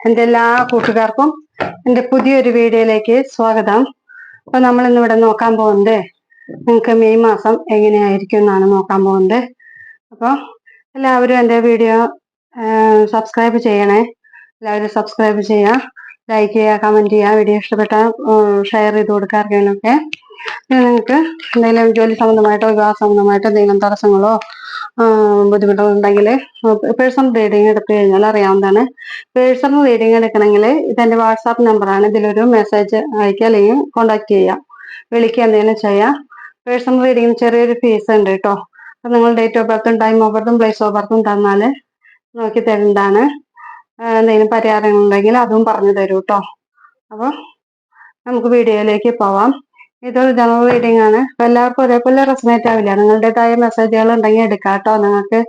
എന്റെ എല്ലാ കൂട്ടുകാർക്കും എന്റെ പുതിയൊരു വീഡിയോയിലേക്ക് സ്വാഗതം. അപ്പൊ നമ്മൾ ഇന്ന് ഇവിടെ നോക്കാൻ പോകുന്നത് നിങ്ങൾക്ക് മെയ് മാസം എങ്ങനെയായിരിക്കും എന്നാണ് നോക്കാൻ പോകുന്നത്. അപ്പോൾ എല്ലാവരും എന്റെ വീഡിയോ സബ്സ്ക്രൈബ് ചെയ്യണേ. എല്ലാവരും സബ്സ്ക്രൈബ് ചെയ്യുക ലൈക്ക് ചെയ്യുക കമന്റ് ചെയ്യുക വീഡിയോ ഇഷ്ടപ്പെട്ടാൽ ഷെയർ ചെയ്ത് കൊടുക്കുക നിങ്ങൾക്ക് എന്തെങ്കിലും ജോലി സംബന്ധമായിട്ടോ വിവാഹ സംബന്ധമായിട്ടോ എന്തെങ്കിലും തടസ്സങ്ങളോ ബുദ്ധിമുട്ടോ ഉണ്ടെങ്കിൽ പേഴ്സണൽ റീഡിങ് എടുത്തു കഴിഞ്ഞാൽ അറിയാവുന്നതാണ്. പേഴ്സണൽ റീഡിങ് എടുക്കണമെങ്കിൽ ഇതെന്റെ വാട്സാപ്പ് നമ്പറാണ് ഇതിലൊരു മെസ്സേജ് അയക്കുക അല്ലെങ്കിൽ കോണ്ടാക്ട് ചെയ്യുക. വിളിക്കുക എന്തെങ്കിലും ചെയ്യാം. പേഴ്സണൽ റീഡിങ്ങിന് ചെറിയൊരു ഫീസ് ഉണ്ട് കേട്ടോ അപ്പൊ നിങ്ങൾ ഡേറ്റ് ഓഫ് ബർത്തും ടൈം ഓഫ് ബർത്തും പ്ലേസ് ഓഫ് ബർത്തും തന്നാൽ നോക്കി തരുന്നതാണ് എന്തെങ്കിലും പരിഹാരങ്ങളുണ്ടെങ്കിൽ അതും പറഞ്ഞു തരൂ കേട്ടോ അപ്പോൾ നമുക്ക് വീഡിയോയിലേക്ക് പോവാം. ഇതൊരു ജനറൽ റീഡിംഗ് ആണ്. അപ്പൊ എല്ലാവർക്കും ഒരേപോലെ റെസനേറ്റ് ആവില്ല. നിങ്ങളുടേതായ മെസ്സേജുകൾ ഉണ്ടെങ്കിൽ എടുക്കാം കേട്ടോ നിങ്ങൾക്ക്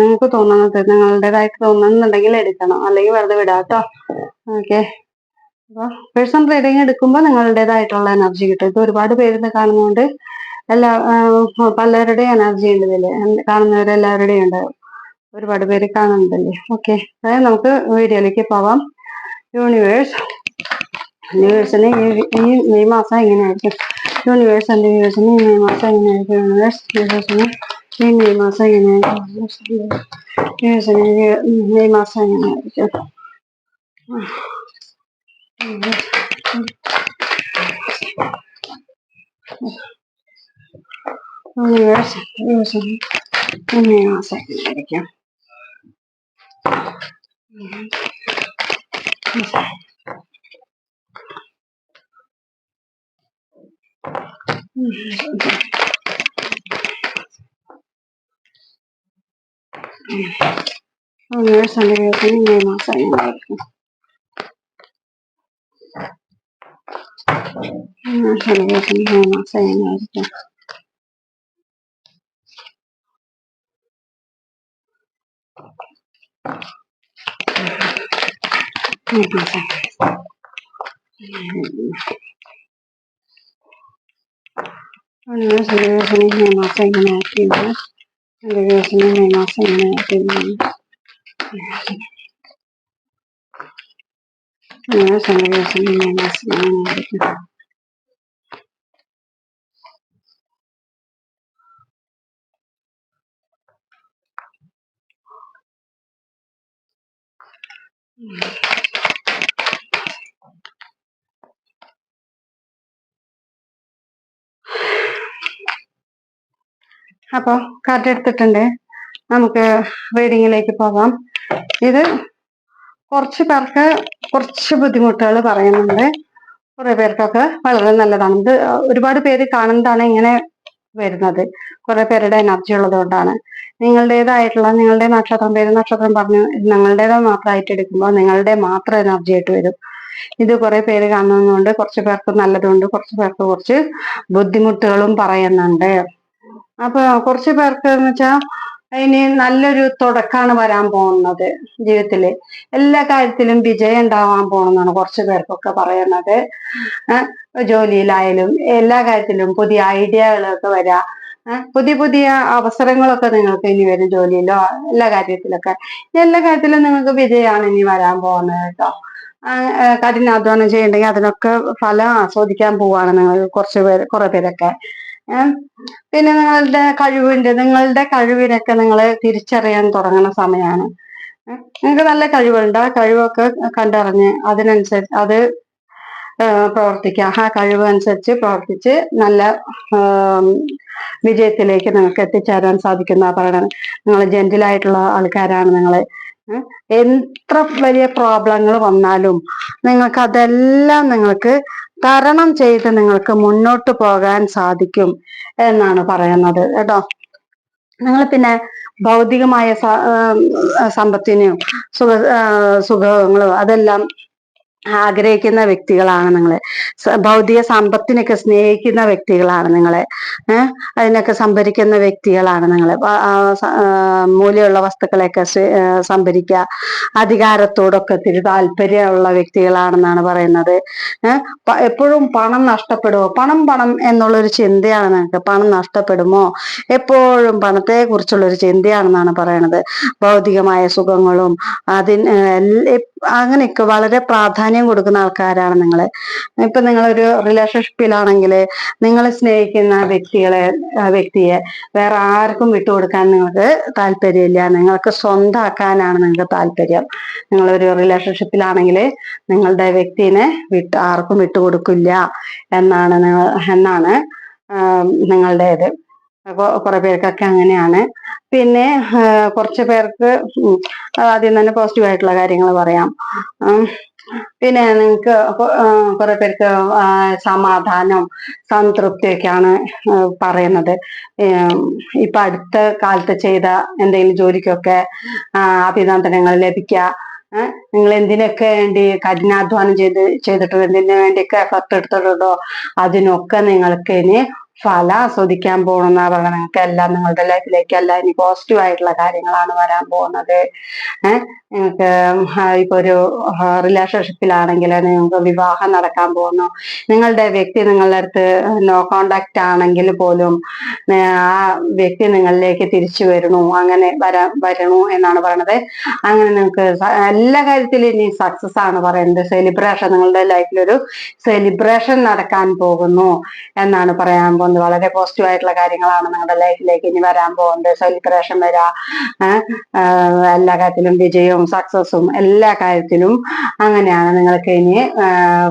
നിങ്ങൾക്ക് തോന്നുന്നത് നിങ്ങളുടേതായിട്ട് തോന്നുന്നുണ്ടെങ്കിൽ എടുക്കണം. അല്ലെങ്കിൽ വെറുതെ വിടാം കേട്ടോ ഓക്കെ അപ്പൊ പേഴ്സണൽ റീഡിങ് എടുക്കുമ്പോൾ നിങ്ങളുടേതായിട്ടുള്ള എനർജി കിട്ടും. ഇത് ഒരുപാട് പേര് കാണുന്നതുകൊണ്ട് എല്ലാ പലരുടെയും എനർജി ഉണ്ട് ഇതിൽ. കാണുന്നവരെല്ലാവരുടെയും ഉണ്ട്. ഒരുപാട് പേര് കാണുന്നുണ്ടല്ലേ. ഓക്കെ അതായത് നമുക്ക് വീഡിയോയിലേക്ക് പോവാം. യൂണിവേഴ്സ് യൂണിവേഴ്സിന് ഈ മെയ് മാസം എങ്ങനെയായിരിക്കും? യൂണിവേഴ്സ് എന്റെ യൂണിവേഴ്സിന് ഈ മെയ് മാസം എങ്ങനെയായിരിക്കും? യൂണിവേഴ്സ് യൂണിവേഴ്സിന് ഈ മെയ് മാസം എങ്ങനെയായിരിക്കും? യൂണിവേഴ്സിന് മെയ് മാസം എങ്ങനെയായിരിക്കും? യൂണിവേഴ്സ് യൂണിവേഴ്സിന് ഈ മെയ് മാസം എങ്ങനെയായിരിക്കും? reverse under opening ve masa yanarsın. Ondan sonra bakın ve masa yanarsın. Ve masa yanarsın. May മാസം യൂണിവേഴ്സ് എന്റെ വീട്ടിൽ മെയ് മാസം എങ്ങനെയായിരിക്കും എന്റെ വീട്ടിൽ മെയ് മാസം എങ്ങനെയായിരിക്കും യൂണിവേഴ്സ് എന്റെ വീട്ടിൽ മെയ് മാസം എങ്ങനെയായിരിക്കും അപ്പോൾ കാർഡ് എടുത്തിട്ടുണ്ട്. നമുക്ക് റീഡിങ്ങിലേക്ക് പോകാം. ഇത് കുറച്ച് പേർക്ക് കുറച്ച് ബുദ്ധിമുട്ടുകൾ പറയുന്നുണ്ട്. കുറെ പേർക്കൊക്കെ വളരെ നല്ലതാണ്. ഇത് ഒരുപാട് പേര് കാണുന്നതാണ് ഇങ്ങനെ വരുന്നത്. കുറെ പേരുടെ എനർജി ഉള്ളത് കൊണ്ടാണ്. നിങ്ങളുടേതായിട്ടുള്ള നിങ്ങളുടെ നക്ഷത്രം പേര് നക്ഷത്രം പറഞ്ഞു നിങ്ങളുടേത് മാത്രമായിട്ട് എടുക്കുമ്പോൾ നിങ്ങളുടെ മാത്രം എനർജി ആയിട്ട് വരും. ഇത് കുറെ പേര് കാണുന്നതുകൊണ്ട് കുറച്ച് പേർക്ക് നല്ലതുണ്ട് കുറച്ച് പേർക്ക് കുറച്ച് ബുദ്ധിമുട്ടുകളും പറയുന്നുണ്ട്. അപ്പൊ കുറച്ച് പേർക്ക് എന്ന് വെച്ചാൽ ഇനി നല്ലൊരു തുടക്കമാണ് വരാൻ പോകുന്നത് ജീവിതത്തിൽ. എല്ലാ കാര്യത്തിലും വിജയം ഉണ്ടാവാൻ പോകണമെന്നാണ് കുറച്ച് പേർക്കൊക്കെ പറയുന്നത്. ജോലിയിലായാലും എല്ലാ കാര്യത്തിലും പുതിയ ഐഡിയകളൊക്കെ വരാ. പുതിയ പുതിയ അവസരങ്ങളൊക്കെ നിങ്ങൾക്ക് ഇനി വരും ജോലിയിലോ എല്ലാ കാര്യത്തിലൊക്കെ. എല്ലാ കാര്യത്തിലും നിങ്ങൾക്ക് വിജയമാണ് ഇനി വരാൻ പോകുന്നത് കേട്ടോ. കഠിനാധ്വാനം ചെയ്യണ്ടെങ്കിൽ അതിനൊക്കെ ഫലം ആസ്വദിക്കാൻ പോവാണ് നിങ്ങൾ കുറച്ച് പേര് കുറെ പേരൊക്കെ. പിന്നെ നിങ്ങളുടെ കഴിവിന്റെ നിങ്ങളുടെ കഴിവിനൊക്കെ നിങ്ങൾ തിരിച്ചറിയാൻ തുടങ്ങുന്ന സമയമാണ് നിങ്ങൾക്ക് നല്ല കഴിവുണ്ട്. ആ കഴിവൊക്കെ കണ്ടറിഞ്ഞ് അതിനനുസരിച്ച് അത് പ്രവർത്തിക്കുക ആ കഴിവ് അനുസരിച്ച് പ്രവർത്തിച്ച് നല്ല വിജയത്തിലേക്ക് നിങ്ങൾക്ക് എത്തിച്ചേരാൻ സാധിക്കുന്ന പറയണത് നിങ്ങൾ ജെന്റിലായിട്ടുള്ള ആൾക്കാരാണ് നിങ്ങൾ എത്ര വലിയ പ്രോബ്ലങ്ങൾ വന്നാലും നിങ്ങൾക്ക് അതെല്ലാം നിങ്ങൾക്ക് തരണം ചെയ്ത് നിങ്ങൾക്ക് മുന്നോട്ട് പോകാൻ സാധിക്കും എന്നാണ് പറയുന്നത് കേട്ടോ. നിങ്ങൾ പിന്നെ ഭൗതികമായ സമ്പത്തിനെയും സുഖ സുഖങ്ങളും അതെല്ലാം ആഗ്രഹിക്കുന്ന വ്യക്തികളാണ് നിങ്ങൾ ഭൗതിക സമ്പത്തിനൊക്കെ സ്നേഹിക്കുന്ന വ്യക്തികളാണ് നിങ്ങൾ അതിനൊക്കെ സംഭരിക്കുന്ന വ്യക്തികളാണ് നിങ്ങൾ മൂല്യമുള്ള വസ്തുക്കളെയൊക്കെ സംഭരിക്കുക. അധികാരത്തോടൊക്കെ ഒത്തിരി താല്പര്യമുള്ള വ്യക്തികളാണെന്നാണ് പറയുന്നത്. എപ്പോഴും പണം നഷ്ടപ്പെടുമോ പണം പണം എന്നുള്ളൊരു ചിന്തയാണ് നിങ്ങൾക്ക് പണം നഷ്ടപ്പെടുമോ? എപ്പോഴും പണത്തെ കുറിച്ചുള്ള ഒരു ചിന്തയാണെന്നാണ് പറയുന്നത് ഭൗതികമായ സുഖങ്ങളും അതിന് അങ്ങനെയൊക്കെ വളരെ പ്രാധാന്യം കൊടുക്കുന്ന ആൾക്കാരാണ് നിങ്ങൾ ഇപ്പൊ നിങ്ങളൊരു റിലേഷൻഷിപ്പിലാണെങ്കിൽ നിങ്ങൾ സ്നേഹിക്കുന്ന വ്യക്തികളെ വ്യക്തിയെ വേറെ ആർക്കും വിട്ടുകൊടുക്കാൻ നിങ്ങൾക്ക് താല്പര്യമില്ല. നിങ്ങൾക്ക് സ്വന്തമാക്കാനാണ് നിങ്ങൾക്ക് താല്പര്യം. നിങ്ങളൊരു റിലേഷൻഷിപ്പിലാണെങ്കിൽ നിങ്ങളുടെ വ്യക്തിനെ വിട്ട് ആർക്കും വിട്ടുകൊടുക്കില്ല എന്നാണ് നിങ്ങൾ എന്നാണ് നിങ്ങളുടെ അപ്പോൾ കുറെ പേർക്കൊക്കെ അങ്ങനെയാണ്. പിന്നെ കുറച്ച് പേർക്ക് ആദ്യം തന്നെ പോസിറ്റീവ് ആയിട്ടുള്ള കാര്യങ്ങൾ പറയാം. പിന്നെ നിങ്ങൾക്ക് കുറെ പേർക്ക് സമാധാനം സംതൃപ്തിയൊക്കെയാണ് പറയുന്നത്. ഇപ്പൊ അടുത്ത കാലത്ത് ചെയ്ത എന്തെങ്കിലും ജോലിക്കൊക്കെ അഭിനന്ദനങ്ങൾ ലഭിക്കുക നിങ്ങൾ എന്തിനൊക്കെ വേണ്ടി കഠിനാധ്വാനം ചെയ്ത് ചെയ്തിട്ടുണ്ടോ എന്തിനു വേണ്ടിയൊക്കെ എഫർട്ട് എടുത്തിട്ടുണ്ടോ അതിനൊക്കെ നിങ്ങൾക്ക് ഇനി ഫലം ആസ്വദിക്കാൻ പോകണമെന്നാ പറയുന്നത് നിങ്ങൾക്ക് എല്ലാം നിങ്ങളുടെ ലൈഫിലേക്ക് എല്ലാം ഇനി പോസിറ്റീവ് ആയിട്ടുള്ള കാര്യങ്ങളാണ് വരാൻ പോകുന്നത്. ഏഹ് നിങ്ങൾക്ക് ഇപ്പൊ ഒരു റിലേഷൻഷിപ്പിലാണെങ്കിൽ നിങ്ങൾക്ക് വിവാഹം നടക്കാൻ പോകുന്നു. നിങ്ങളുടെ വ്യക്തി നിങ്ങളുടെ അടുത്ത് നോ കോണ്ടാക്ട് ആണെങ്കിൽ പോലും ആ വ്യക്തി നിങ്ങളിലേക്ക് തിരിച്ചു വരണു അങ്ങനെ വരാ വരണു എന്നാണ് പറയണത്. അങ്ങനെ നിങ്ങൾക്ക് എല്ലാ കാര്യത്തിലും ഇനി സക്സസ് ആണ് പറയുന്നത്. സെലിബ്രേഷൻ നിങ്ങളുടെ ലൈഫിലൊരു സെലിബ്രേഷൻ നടക്കാൻ പോകുന്നു എന്നാണ് പറയാൻ പോകുന്നത്. വളരെ പോസിറ്റീവ് ആയിട്ടുള്ള കാര്യങ്ങളാണ് നിങ്ങളുടെ ലൈഫിലേക്ക് ഇനി വരാൻ പോകുന്നത്. സെലിബ്രേഷൻ വരാ. എല്ലാ കാര്യത്തിലും വിജയവും സക്സസും എല്ലാ കാര്യത്തിലും അങ്ങനെയാണ് നിങ്ങൾക്ക് ഇനി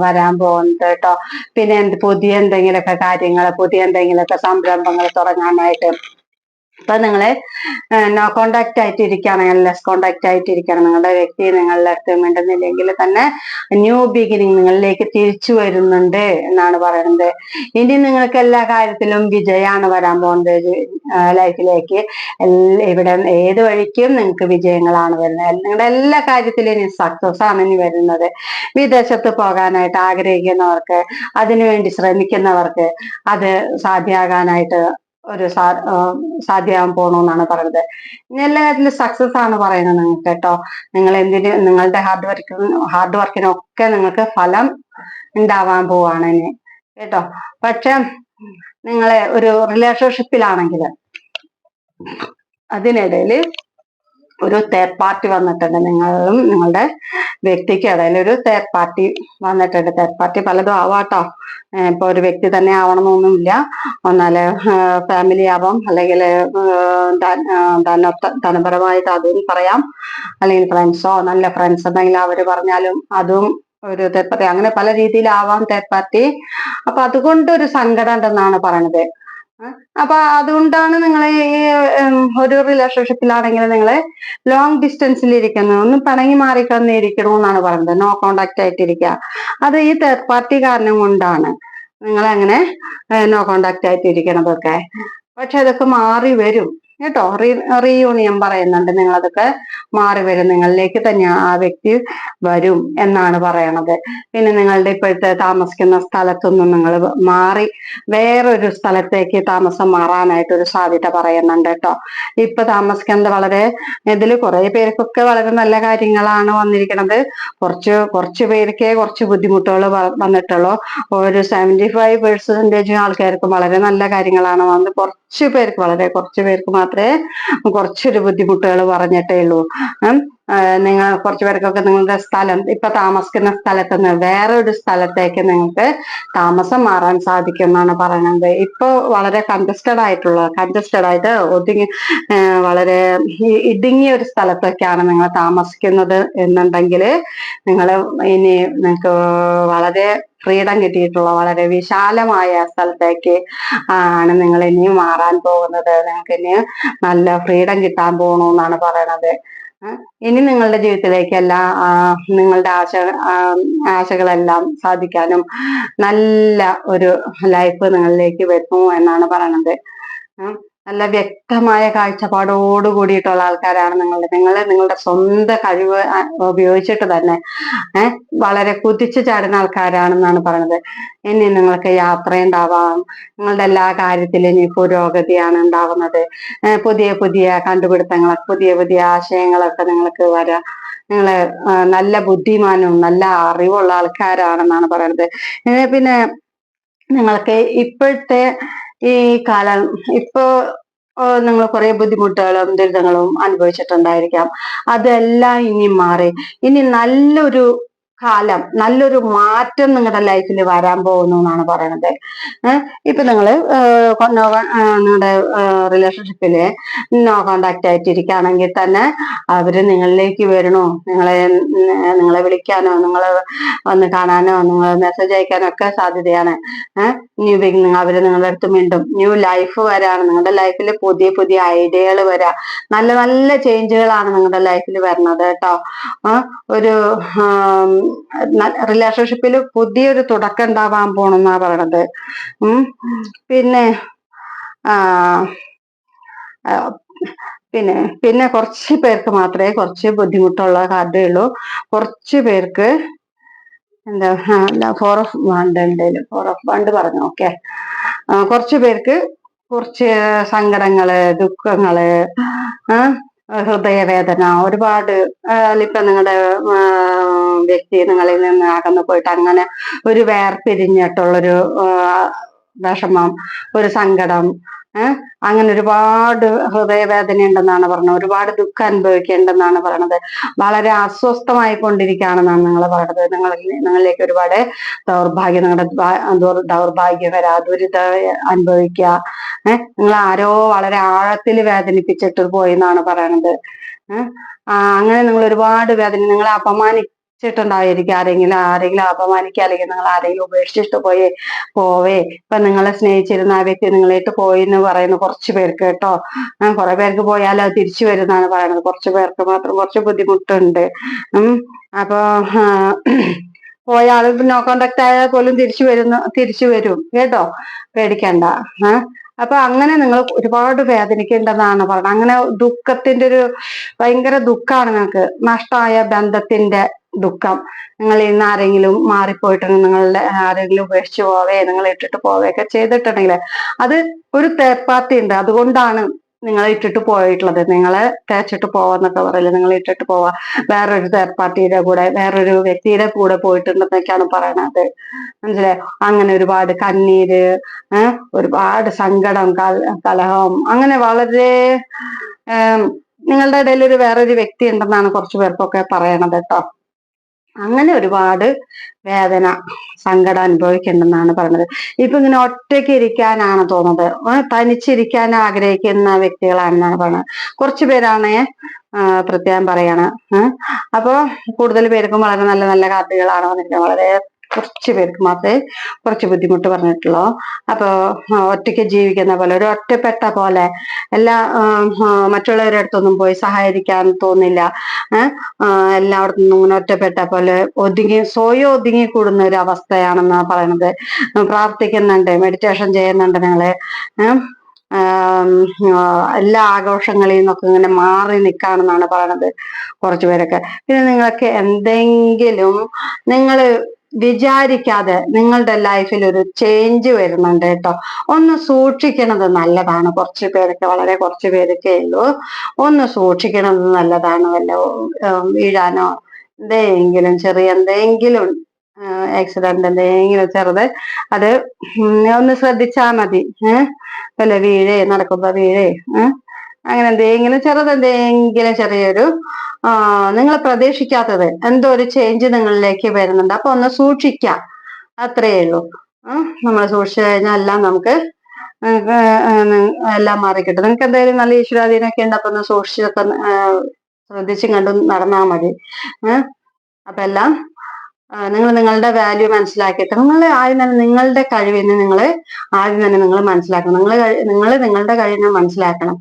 വരാൻ പോകുന്നത് കേട്ടോ. പിന്നെ എന്ത് പുതിയ എന്തെങ്കിലുമൊക്കെ കാര്യങ്ങൾ പുതിയ എന്തെങ്കിലുമൊക്കെ സംരംഭങ്ങൾ തുടങ്ങാനായിട്ട് ഇപ്പൊ നിങ്ങൾ നോ കോണ്ടാക്ട് ആയിട്ട് ഇരിക്കുകയാണ് ലെസ് കോണ്ടാക്ട് ആയിട്ട് ഇരിക്കുകയാണ് നിങ്ങളുടെ വ്യക്തി നിങ്ങളുടെ അടുത്ത് മിണ്ടുന്നില്ലെങ്കിൽ തന്നെ ന്യൂ ബിഗിനിങ് നിങ്ങളിലേക്ക് തിരിച്ചു വരുന്നുണ്ട് എന്നാണ് പറയുന്നത്. ഇനി നിങ്ങൾക്ക് എല്ലാ കാര്യത്തിലും വിജയമാണ് വരാൻ പോകുന്നത് ലൈഫിലേക്ക്. ഇവിടെ ഏത് വഴിക്കും നിങ്ങൾക്ക് വിജയങ്ങളാണ് വരുന്നത്. നിങ്ങളുടെ എല്ലാ കാര്യത്തിലും ഇനി സക്സസ് ആണ് ഇനി വരുന്നത്. വിദേശത്ത് പോകാനായിട്ട് ആഗ്രഹിക്കുന്നവർക്ക് അതിനുവേണ്ടി ശ്രമിക്കുന്നവർക്ക് അത് സാധ്യമാകാനായിട്ട് ഒരു സാധ്യമാകാൻ പോണെന്നാണ് പറയുന്നത്. എല്ലാ കാര്യത്തിലും സക്സസ് ആണ് പറയുന്നത് നിങ്ങൾക്ക് കേട്ടോ നിങ്ങൾ എന്തിന് നിങ്ങളുടെ ഹാർഡ് വർക്ക് ഹാർഡ് വർക്കിനൊക്കെ നിങ്ങൾക്ക് ഫലം ഉണ്ടാവാൻ പോവാണ് ഇനി. കേട്ടോ? പക്ഷെ നിങ്ങളെ ഒരു റിലേഷൻഷിപ്പിലാണെങ്കിൽ അതിനിടയിൽ ഒരു തേർഡ് പാർട്ടി വന്നിട്ടുണ്ട്. നിങ്ങളും നിങ്ങളുടെ വ്യക്തിക്ക് ഇടയിൽ ഒരു തേർഡ് പാർട്ടി വന്നിട്ടുണ്ട്. തേർഡ് പാർട്ടി പലതും ആവാട്ടോ. ഇപ്പൊ ഒരു വ്യക്തി തന്നെ ആവണമെന്നൊന്നുമില്ല. ഒന്നാൽ ഫാമിലി ആവാം. അല്ലെങ്കിൽ ധനപരമായിട്ട് അതും പറയാം. അല്ലെങ്കിൽ ഫ്രണ്ട്സോ നല്ല ഫ്രണ്ട്സ് എന്തെങ്കിലും അവർ പറഞ്ഞാലും അതും ഒരു തേർഡ് പാർട്ടി അങ്ങനെ പല രീതിയിലാവാം തേർഡ് പാർട്ടി അപ്പൊ അതുകൊണ്ട് ഒരു സങ്കടം ഉണ്ടെന്നാണ് പറയണത്. അപ്പൊ അതുകൊണ്ടാണ് നിങ്ങൾ ഈ ഒരു റിലേഷൻഷിപ്പിലാണെങ്കിൽ നിങ്ങൾ ലോങ് ഡിസ്റ്റൻസിൽ ഇരിക്കുന്നത് ഒന്ന് പിണങ്ങി മാറിക്കൊന്നേ ഇരിക്കണമെന്നാണ് പറയുന്നത് നോ കോണ്ടാക്ട് ആയിട്ടിരിക്കുക അത് ഈ തേർഡ് പാർട്ടി കാരണം കൊണ്ടാണ് നിങ്ങൾ അങ്ങനെ നോ കോണ്ടാക്ട് ആയിട്ട് ഇരിക്കണതൊക്കെ പക്ഷെ അതൊക്കെ മാറി വരും. കേട്ടോ? റീ റീയൂണിയൻ പറയുന്നുണ്ട് നിങ്ങളതൊക്കെ മാറി വരും. നിങ്ങളിലേക്ക് തന്നെ ആ വ്യക്തി വരും എന്നാണ് പറയണത്. പിന്നെ നിങ്ങളുടെ ഇപ്പോഴത്തെ താമസിക്കുന്ന സ്ഥലത്തൊന്നും നിങ്ങൾ മാറി വേറൊരു സ്ഥലത്തേക്ക് താമസം മാറാനായിട്ട് ഒരു സാധ്യത പറയുന്നുണ്ട് കേട്ടോ. ഇപ്പൊ താമസിക്കുന്നത് വളരെ ഇതിൽ കുറെ പേർക്കൊക്കെ വളരെ നല്ല കാര്യങ്ങളാണ് വന്നിരിക്കുന്നത് കുറച്ച് കുറച്ച് പേർക്കേ കുറച്ച് ബുദ്ധിമുട്ടുകൾ വന്നിട്ടുള്ളൂ. ഒരു സെവന്റി ഫൈവ് പെർസെന്റേജ് ആൾക്കാർക്കും വളരെ നല്ല കാര്യങ്ങളാണ് വന്നത്. കുറച്ച് പേർക്ക് വളരെ കുറച്ച് പേർക്ക് മാത്രമേ കുറച്ചൊരു ബുദ്ധിമുട്ടുകൾ പറഞ്ഞിട്ടേ ഉള്ളൂ. നിങ്ങൾ കുറച്ചു പേർക്കൊക്കെ നിങ്ങളുടെ സ്ഥലം ഇപ്പൊ താമസിക്കുന്ന സ്ഥലത്ത് നിന്ന് വേറെ ഒരു സ്ഥലത്തേക്ക് നിങ്ങൾക്ക് താമസം മാറാൻ സാധിക്കും എന്നാണ് പറയുന്നത്. ഇപ്പൊ വളരെ കൺജസ്റ്റഡ് ആയിട്ടുള്ള കൺജസ്റ്റഡ് ആയിട്ട് ഒതുങ്ങി വളരെ ഇടുങ്ങിയ ഒരു സ്ഥലത്തൊക്കെയാണ് നിങ്ങൾ താമസിക്കുന്നത് എന്നുണ്ടെങ്കിൽ നിങ്ങൾ ഇനി നിങ്ങൾക്ക് വളരെ ഫ്രീഡം കിട്ടിയിട്ടുള്ള വളരെ വിശാലമായ സ്ഥലത്തേക്ക് ആണ് നിങ്ങൾ ഇനി മാറാൻ പോകുന്നത് നിങ്ങൾക്ക് ഇനി നല്ല ഫ്രീഡം കിട്ടാൻ പോകണു എന്നാണ് പറയണത് ഇനി നിങ്ങളുടെ ജീവിതത്തിലേക്ക് എല്ലാ നിങ്ങളുടെ ആശ ആശകളെല്ലാം സാധിക്കാനും നല്ല ഒരു ലൈഫ് നിങ്ങളിലേക്ക് വരുന്നു എന്നാണ് പറയണത്. നല്ല വ്യക്തമായ കാഴ്ചപ്പാടോട് കൂടിയിട്ടുള്ള ആൾക്കാരാണ് നിങ്ങൾ നിങ്ങൾ നിങ്ങളുടെ സ്വന്തം കഴിവ് ഉപയോഗിച്ചിട്ട് തന്നെ വളരെ കുതിച്ചു ചാടുന്ന ആൾക്കാരാണെന്നാണ് പറഞ്ഞത് ഇനി നിങ്ങൾക്ക് യാത്രയുണ്ടാവാം നിങ്ങളുടെ എല്ലാ കാര്യത്തിലും ഇനി പുരോഗതിയാണ് ഉണ്ടാവുന്നത്. പുതിയ പുതിയ കണ്ടുപിടുത്തങ്ങൾ പുതിയ പുതിയ ആശയങ്ങളൊക്കെ നിങ്ങൾക്ക് വരാം. നിങ്ങൾ നല്ല ബുദ്ധിമാനും നല്ല അറിവുള്ള ആൾക്കാരാണെന്നാണ് പറയുന്നത്. പിന്നെ നിങ്ങൾക്ക് ഇപ്പോഴത്തെ ഈ കാല ഇപ്പോ നിങ്ങൾ കുറെ ബുദ്ധിമുട്ടുകളും ദുരിതങ്ങളും അനുഭവിച്ചിട്ടുണ്ടായിരിക്കാം. അതെല്ലാം ഇനി മാറി. ഇനി നല്ലൊരു കാലം നല്ലൊരു മാറ്റം നിങ്ങളുടെ ലൈഫിൽ വരാൻ പോകുന്നു എന്നാണ് പറയണത്. ഇപ്പൊ നിങ്ങൾ നിങ്ങളുടെ റിലേഷൻഷിപ്പിൽ നോ കോണ്ടാക്ട് ആയിട്ടിരിക്കുകയാണെങ്കിൽ തന്നെ അവർ നിങ്ങളിലേക്ക് വരണോ? നിങ്ങളെ നിങ്ങളെ വിളിക്കാനോ? നിങ്ങളെ വന്ന് കാണാനോ? നിങ്ങൾ മെസ്സേജ് അയക്കാനോ ഒക്കെ സാധ്യതയാണ്. ന്യൂ ബിഗിനിങ് അവർ നിങ്ങളുടെ അടുത്ത് വീണ്ടും ന്യൂ ലൈഫ് വരാണ്. നിങ്ങളുടെ ലൈഫിൽ പുതിയ പുതിയ ഐഡിയകൾ വരാ. നല്ല നല്ല ചേഞ്ചുകളാണ് നിങ്ങളുടെ ലൈഫിൽ വരുന്നത് കേട്ടോ. ഒരു റിലേഷൻഷിപ്പിൽ പുതിയൊരു തുടക്കം ഉണ്ടാവാൻ പോണെന്നാ പറയണത്. പിന്നെ പിന്നെ പിന്നെ കുറച്ച് പേർക്ക് മാത്രമേ കുറച്ച് ബുദ്ധിമുട്ടുള്ള കാർഡേ ഉള്ളൂ. കുറച്ച് പേർക്ക് എന്താ ഫോർ ഓഫ് വണ്ട് എന്തെങ്കിലും ഫോർ ഓഫ് വണ്ട് പറഞ്ഞു? ഓക്കെ കുറച്ച് പേർക്ക് കുറച്ച് സങ്കടങ്ങൾ ദുഃഖങ്ങൾ ഹൃദയവേദന ഒരുപാട് ഇപ്പൊ നിങ്ങളുടെ വ്യക്തി നിങ്ങളിൽ നിന്ന് അകന്നു പോയിട്ട് അങ്ങനെ ഒരു വേർപിരിഞ്ഞിട്ടുള്ളൊരു വിഷമം ഒരു സങ്കടം അങ്ങനെ ഒരുപാട് ഹൃദയവേദന ഉണ്ടെന്നാണ് പറഞ്ഞത്. ഒരുപാട് ദുഃഖം അനുഭവിക്കേണ്ടെന്നാണ് പറയണത്. വളരെ അസ്വസ്ഥമായി കൊണ്ടിരിക്കുകയാണെന്നാണ് നിങ്ങൾ പറയുന്നത്. നിങ്ങൾ നിങ്ങളിലേക്ക് ഒരുപാട് ദൗർഭാഗ്യം നിങ്ങളുടെ വരാ ദുരിത അനുഭവിക്കുക. ഏഹ് നിങ്ങൾ ആരോ വളരെ ആഴത്തിൽ വേദനിപ്പിച്ചിട്ട് പോയി എന്നാണ് പറയണത്. ഏഹ് അങ്ങനെ നിങ്ങൾ ഒരുപാട് വേദന നിങ്ങളെ അപമാനിച്ചിട്ടുണ്ടായിരിക്കും ആരെങ്കിലും ആരെങ്കിലും അപമാനിക്കുക അല്ലെങ്കിൽ നിങ്ങൾ ആരെങ്കിലും ഉപേക്ഷിച്ചിട്ട് പോയി പോവേ. ഇപ്പൊ നിങ്ങളെ സ്നേഹിച്ചിരുന്ന ആ വ്യക്തി നിങ്ങളായിട്ട് പോയി എന്ന് കുറച്ച് പേർക്ക് കേട്ടോ. കുറെ പേർക്ക് പോയാൽ അത് തിരിച്ചു വരുന്നാണ് പറയുന്നത്. കുറച്ച് പേർക്ക് മാത്രം കുറച്ച് ബുദ്ധിമുട്ടുണ്ട്. ഉം അപ്പൊ പോയ ആൾ നോ കോണ്ടാക്ട് ആയാൽ പോലും തിരിച്ചു വരുന്ന തിരിച്ചു വരും. കേട്ടോ? പേടിക്കണ്ട. ആ അപ്പൊ അങ്ങനെ നിങ്ങൾ ഒരുപാട് വേദനിക്കേണ്ടതാണ് പറഞ്ഞത് അങ്ങനെ ദുഃഖത്തിന്റെ ഒരു ഭയങ്കര ദുഃഖമാണ് നിങ്ങൾക്ക്. നഷ്ടമായ ബന്ധത്തിന്റെ ദുഃഖം. നിങ്ങൾ ഇന്ന് ആരെങ്കിലും മാറിപ്പോയിട്ടുണ്ടെങ്കിൽ നിങ്ങളുടെ ആരെങ്കിലും ഉപേക്ഷിച്ച് പോവേ നിങ്ങൾ ഇട്ടിട്ട് പോവുകയൊക്കെ ചെയ്തിട്ടുണ്ടെങ്കിൽ അത് ഒരു പാർട്ടി ഉണ്ട് അതുകൊണ്ടാണ് നിങ്ങളെ ഇട്ടിട്ട് പോയിട്ടുള്ളത്. നിങ്ങളെ തേച്ചിട്ട് പോവാന്നൊക്കെ പറയില്ല? നിങ്ങൾ ഇട്ടിട്ട് പോവാ. വേറൊരു തേർഡ് പാർട്ടിയുടെ കൂടെ വേറൊരു വ്യക്തിയുടെ കൂടെ പോയിട്ടുണ്ടെന്നൊക്കെയാണ് പറയണത്. മനസ്സിലായോ? അങ്ങനെ ഒരുപാട് കണ്ണീര് ഒരുപാട് സങ്കടം കലഹം. അങ്ങനെ വളരെ നിങ്ങളുടെ ഇടയിൽ ഒരു വേറൊരു വ്യക്തി ഉണ്ടെന്നാണ് കുറച്ചു പേർക്കൊക്കെ പറയണത് കേട്ടോ. അങ്ങനെ ഒരുപാട് വേദന സങ്കടം അനുഭവിക്കേണ്ടെന്നാണ് പറഞ്ഞത്. ഇപ്പൊ ഇങ്ങനെ ഒറ്റയ്ക്ക് ഇരിക്കാനാണ് തോന്നുന്നത്. തനിച്ചിരിക്കാൻ ആഗ്രഹിക്കുന്ന വ്യക്തികളാണെന്നാണ് പറയുന്നത് കുറച്ചു പേരാണ് പ്രത്യേകം പറയണ. അപ്പോ കൂടുതൽ പേർക്കും വളരെ നല്ല നല്ല കാർഡുകളാണ് വന്നിരിക്കുന്നത് വളരെ കുറച്ച് പേർക്ക് മാത്രമേ കുറച്ച് ബുദ്ധിമുട്ട് പറഞ്ഞിട്ടുള്ളൂ. അപ്പോൾ ഒറ്റയ്ക്ക് ജീവിക്കുന്ന പോലെ ഒരു ഒറ്റപ്പെട്ട പോലെ എല്ലാ മറ്റുള്ളവരുടെ അടുത്തൊന്നും പോയി സഹായിക്കാൻ തോന്നില്ല. എല്ലായിടത്തും ഇങ്ങനെ ഒറ്റപ്പെട്ട പോലെ ഒതുങ്ങി സ്വയം ഒതുങ്ങി കൂടുന്ന ഒരു അവസ്ഥയാണെന്നാണ് പറയണത്. പ്രാർത്ഥിക്കുന്നുണ്ട് മെഡിറ്റേഷൻ ചെയ്യുന്നുണ്ട് നിങ്ങൾ ആ, എല്ലാ ആഘോഷങ്ങളിൽ നിന്നൊക്കെ ഇങ്ങനെ മാറി നിൽക്കാണെന്നാണ് പറയണത് കുറച്ചു പേരൊക്കെ. പിന്നെ നിങ്ങൾക്ക് എന്തെങ്കിലും നിങ്ങൾ വിചാരിക്കാതെ നിങ്ങളുടെ ലൈഫിൽ ഒരു ചേഞ്ച് വരുന്നുണ്ട് കേട്ടോ. ഒന്ന് സൂക്ഷിക്കണത് നല്ലതാണ്. കുറച്ച് പേരൊക്കെ വളരെ കുറച്ച് പേരൊക്കെ ഉള്ളൂ. ഒന്ന് സൂക്ഷിക്കണത് നല്ലതാണ്. വല്ല വീഴാനോ എന്തെങ്കിലും ചെറിയ എന്തെങ്കിലും ആക്സിഡന്റ് എന്തെങ്കിലും ചെറുത് അത് ഒന്ന് ശ്രദ്ധിച്ചാ മതി. ഏഹ് വല്ല വീഴേ നടക്കുമ്പോ വീഴേ ഏഹ് അങ്ങനെ എന്തെങ്കിലും ചെറുത് എന്തെങ്കിലും ചെറിയൊരു നിങ്ങൾ പ്രതീക്ഷിക്കാത്തത് എന്തോ ഒരു ചേഞ്ച് നിങ്ങളിലേക്ക് വരുന്നുണ്ട്. അപ്പൊ ഒന്ന് സൂക്ഷിക്കാം. അത്രയേ ഉള്ളൂ. നമ്മൾ സൂക്ഷിച്ചു കഴിഞ്ഞാൽ എല്ലാം നമുക്ക് എല്ലാം മാറിക്കിട്ടും. നിങ്ങൾക്ക് എന്തായാലും നല്ല ഈശ്വരാധീനൊക്കെ ഉണ്ട് അപ്പൊ ഒന്ന് സൂക്ഷിച്ചൊക്കെ ശ്രദ്ധിച്ചും കണ്ടും നടന്നാൽ മതി. അപ്പൊ എല്ലാം നിങ്ങൾ നിങ്ങളുടെ വാല്യൂ മനസ്സിലാക്കിയിട്ട് നിങ്ങൾ ആദ്യം തന്നെ നിങ്ങളുടെ കഴിവിനെ നിങ്ങൾ ആദ്യം തന്നെ നിങ്ങൾ മനസ്സിലാക്കണം. നിങ്ങൾ നിങ്ങൾ നിങ്ങളുടെ കഴിവിനെ മനസ്സിലാക്കണം.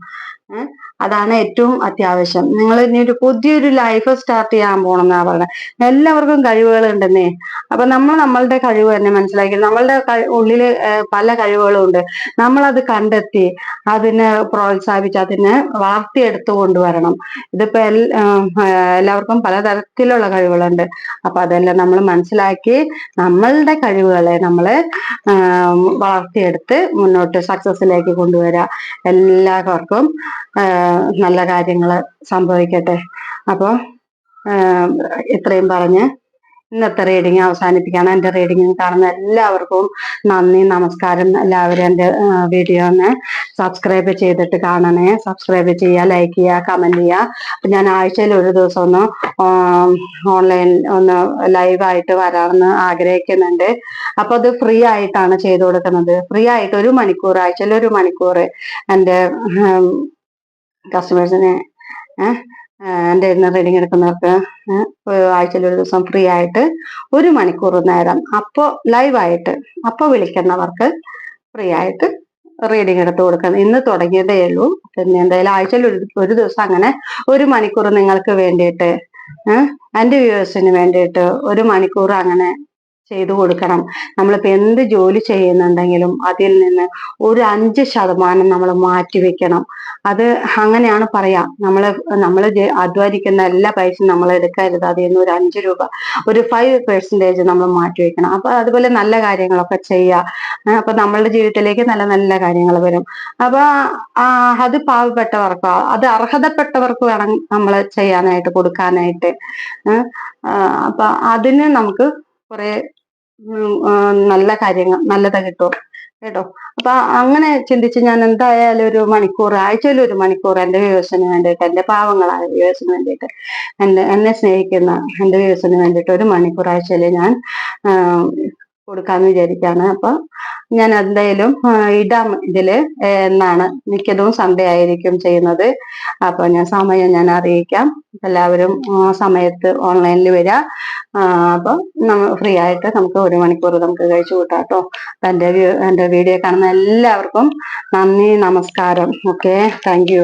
ഏഹ് അതാണ് ഏറ്റവും അത്യാവശ്യം. നിങ്ങൾ ഇനി ഒരു പുതിയൊരു ലൈഫ് സ്റ്റാർട്ട് ചെയ്യാൻ പോണെന്നാ പറയുന്നത് എല്ലാവർക്കും കഴിവുകൾ ഉണ്ടെന്നേ അപ്പൊ നമ്മൾ നമ്മളുടെ കഴിവ് തന്നെ മനസ്സിലാക്കി. നമ്മളുടെ ഉള്ളിൽ പല കഴിവുകളും ഉണ്ട് നമ്മളത് കണ്ടെത്തി അതിനെ പ്രോത്സാഹിപ്പിച്ച് അതിനെ വളർത്തിയെടുത്തു കൊണ്ടുവരണം. ഇതിപ്പോ എല്ലാവർക്കും പലതരത്തിലുള്ള കഴിവുകളുണ്ട്. അപ്പൊ അതെല്ലാം നമ്മൾ മനസ്സിലാക്കി നമ്മളുടെ കഴിവുകളെ നമ്മൾ ആഹ് വളർത്തിയെടുത്ത് മുന്നോട്ട് സക്സസിലേക്ക് കൊണ്ടുവരിക എല്ലാവർക്കും നല്ല കാര്യങ്ങൾ സംഭവിക്കട്ടെ. അപ്പോൾ ഇത്രയും പറഞ്ഞ് ഇന്നത്തെ റീഡിങ് അവസാനിപ്പിക്കുകയാണ് എന്റെ റീഡിങ് കാണുന്ന എല്ലാവർക്കും നന്ദി നമസ്കാരം. എല്ലാവരും എന്റെ വീഡിയോ ഒന്ന് സബ്സ്ക്രൈബ് ചെയ്തിട്ട് കാണണേ. സബ്സ്ക്രൈബ് ചെയ്യുക ലൈക്ക് ചെയ്യുക കമന്റ് ചെയ്യുക. ഞാൻ ആഴ്ചയിൽ ഒരു ദിവസം ഒന്ന് ഓൺലൈൻ ഒന്ന് ലൈവായിട്ട് വരാമെന്ന് ആഗ്രഹിക്കുന്നുണ്ട്. അപ്പൊ അത് ഫ്രീ ആയിട്ടാണ് ചെയ്തു കൊടുക്കുന്നത്. ഫ്രീ ആയിട്ട് ഒരു മണിക്കൂർ ആഴ്ചയിൽ ഒരു മണിക്കൂർ എന്റെ കസ്റ്റമേഴ്സിനെ എന്റെ ഇന്ന് റീഡിങ് എടുക്കുന്നവർക്ക് ആഴ്ചയിൽ ഒരു ദിവസം ഫ്രീ ആയിട്ട് ഒരു മണിക്കൂർ നേരം അപ്പോൾ ലൈവായിട്ട് അപ്പോൾ വിളിക്കുന്നവർക്ക് ഫ്രീ ആയിട്ട് റീഡിങ് എടുത്ത് കൊടുക്കുന്നത് ഇന്ന് തുടങ്ങിയതേ ഉള്ളൂ. പിന്നെ എന്തായാലും ആഴ്ചയിൽ ഒരു ഒരു ദിവസം അങ്ങനെ ഒരു മണിക്കൂർ നിങ്ങൾക്ക് വേണ്ടിയിട്ട് എന്റെ വ്യൂവേഴ്സിന് വേണ്ടിയിട്ട് ഒരു മണിക്കൂർ അങ്ങനെ ചെയ്തു കൊടുക്കണം. നമ്മളിപ്പോ എന്ത് ജോലി ചെയ്യുന്നുണ്ടെങ്കിലും അതിൽ നിന്ന് ഒരു അഞ്ച് ശതമാനം നമ്മൾ മാറ്റിവെക്കണം അത് അങ്ങനെയാണ് പറയാ. നമ്മൾ നമ്മൾ അധ്വാനിക്കുന്ന എല്ലാ പൈസയും നമ്മൾ എടുക്കരുത്. അതിൽ നിന്ന് ഒരു അഞ്ച് രൂപ ഒരു ഫൈവ് പെർസെന്റേജ് നമ്മൾ മാറ്റിവെക്കണം അപ്പൊ അതുപോലെ നല്ല കാര്യങ്ങളൊക്കെ ചെയ്യുക അപ്പൊ നമ്മളുടെ ജീവിതത്തിലേക്ക് നല്ല നല്ല കാര്യങ്ങൾ വരും. അപ്പൊ അത് പാവപ്പെട്ടവർക്കോ അത് അർഹതപ്പെട്ടവർക്ക് വേണം നമ്മൾ ചെയ്യാനായിട്ട് കൊടുക്കാനായിട്ട്. അപ്പൊ അതിന് നമുക്ക് കുറെ നല്ല കാര്യങ്ങൾ നല്ലത് കിട്ടും കേട്ടോ. അപ്പൊ അങ്ങനെ ചിന്തിച്ച് ഞാൻ എന്തായാലും ഒരു മണിക്കൂർ ആഴ്ചയിൽ ഒരു മണിക്കൂർ എന്റെ വ്യൂവേഴ്സിന് വേണ്ടിയിട്ട് എന്റെ പാവങ്ങളായ വ്യൂവേഴ്സിന് വേണ്ടിയിട്ട് എന്റെ എന്നെ സ്നേഹിക്കുന്ന എന്റെ വ്യൂവേഴ്സിന് വേണ്ടിയിട്ട് ഒരു മണിക്കൂർ ആഴ്ചയിൽ ഞാൻ കൊടുക്കാന്ന് വിചാരിക്കാണ്. അപ്പൊ ഞാൻ എന്തായാലും ഇടാം ഇതിൽ എന്നാണ്. മിക്കതും സൺഡേ ആയിരിക്കും ചെയ്യുന്നത്. അപ്പൊ ഞാൻ സമയം ഞാൻ അറിയിക്കാം. എല്ലാവരും സമയത്ത് ഓൺലൈനിൽ വരിക അപ്പൊ ഫ്രീ ആയിട്ട് നമുക്ക് ഒരു മണിക്കൂർ നമുക്ക് കഴിച്ചു കൂട്ടാം കേട്ടോ എന്റെ വീഡിയോ കാണുന്ന എല്ലാവർക്കും നന്ദി നമസ്കാരം. Okay thank